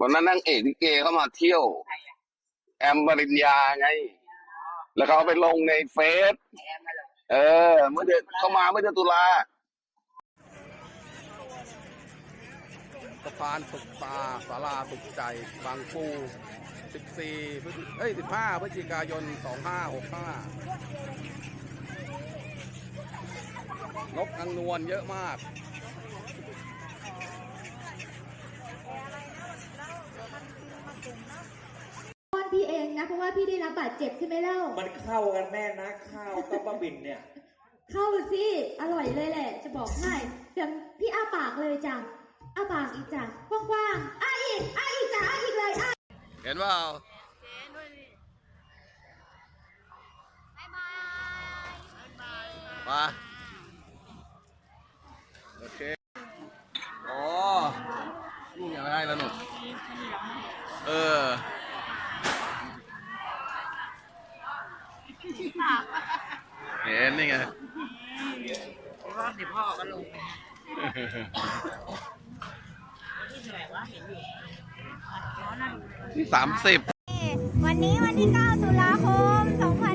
วันนั้นนางเอกลิเกเข้ามาเที่ยว แอมบริญญาไง แล้วเขาไปลงในเฟซเออ เมื่อเดือนเข้ามาเมื่อเดือนตุลาสะพานสุขตาสาราสุขใจ บางปู 14 เอ้ย 15 พฤศจิกายน 2565 นกนางนวลเยอะมาก นพี่เองนะ เพราะว่าพี่ได้รับบาดเจ็บใช่ไหมเล่า มันเข้ากันแน่นะ ข้าวต้มบะบินเนี่ย เข้าสิ อร่อยเลยแหละ จะบอกให้เดี๋ยวพี่อ้าปากเลยจ้ะอ้าปากอีกจ้ะกว้างๆอ้าอีกอ้าอีกจ้ะอ้าอีกเลยอ้าเห็นเปล่ามาโอเคอ๋อนี่ยังไงแล้วหนูเออ เห็นนี่ไงที่สามสิบวันนี้วันที่ 9 ตุลาคม2567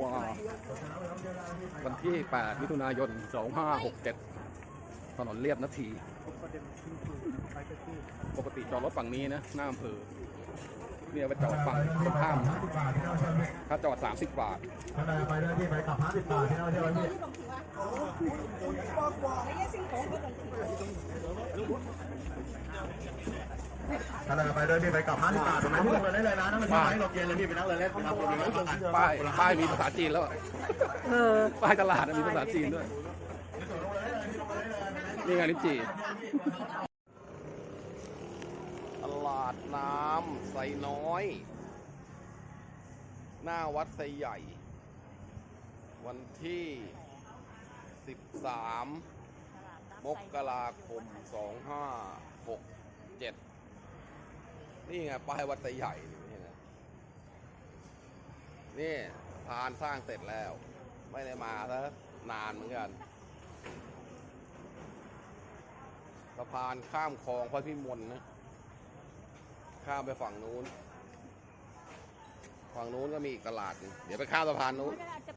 วา วันที่ 8 มิถุนายน 2567 ถนนเรียบนาที ปกติจอดรถฝั่งนี้นะ หน้าอำเภอเนี่ยไปจอดฝั่งตรงข้าม ถ้าจอด 30 บาทไปด้วยที่ไปกลับห้าสิบบาทที่เราเที่ยวพี่ถ้าเรไปด้วยพี่ไปกลับห้าสิบบาทตรงนั้นพี่ลงเลยได้เลยนะนั่งเป็นที่ไหนหลบเย็นเลยพี่ไปนั่งเลยเล่นไปนั่งเลยเล่นป้ายป้ายมีภาษาจีนแล้วอะป้ายตลาดมีภาษาจีนด้วยนี่ไงลิ้นจี่ตลาดน้ำไซน้อย หน้าวัดไซใหญ่ วันที่ 13 มกราคม 2567 นี่ไงป้ายวัดไซใหญ่นี่นะนี่พานสร้างเสร็จแล้ว ไม่ได้มาซะนานเหมือนกันสะพานข้ามคลองพระพิมลนะ ข้ามไปฝั่งนู้น ฝั่งนู้นก็มีอีกตลาดนึงเดี๋ยวไปข้ามสะพานนู้นที่5ตุล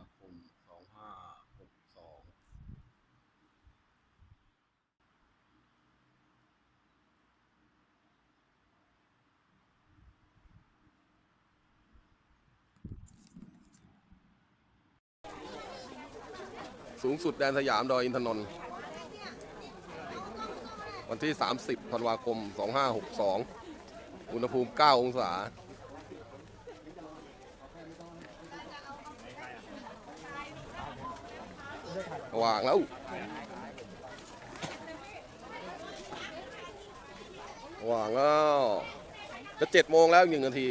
าคม2562สูงสุดแดนสยามดอยอินทนนท์วันที่ 30ธันวาคม 2562 อุณหภูมิ 9 องศา วางแล้ว วางแล้วจะเจ็ดโมงแล้วหนึ่งนาที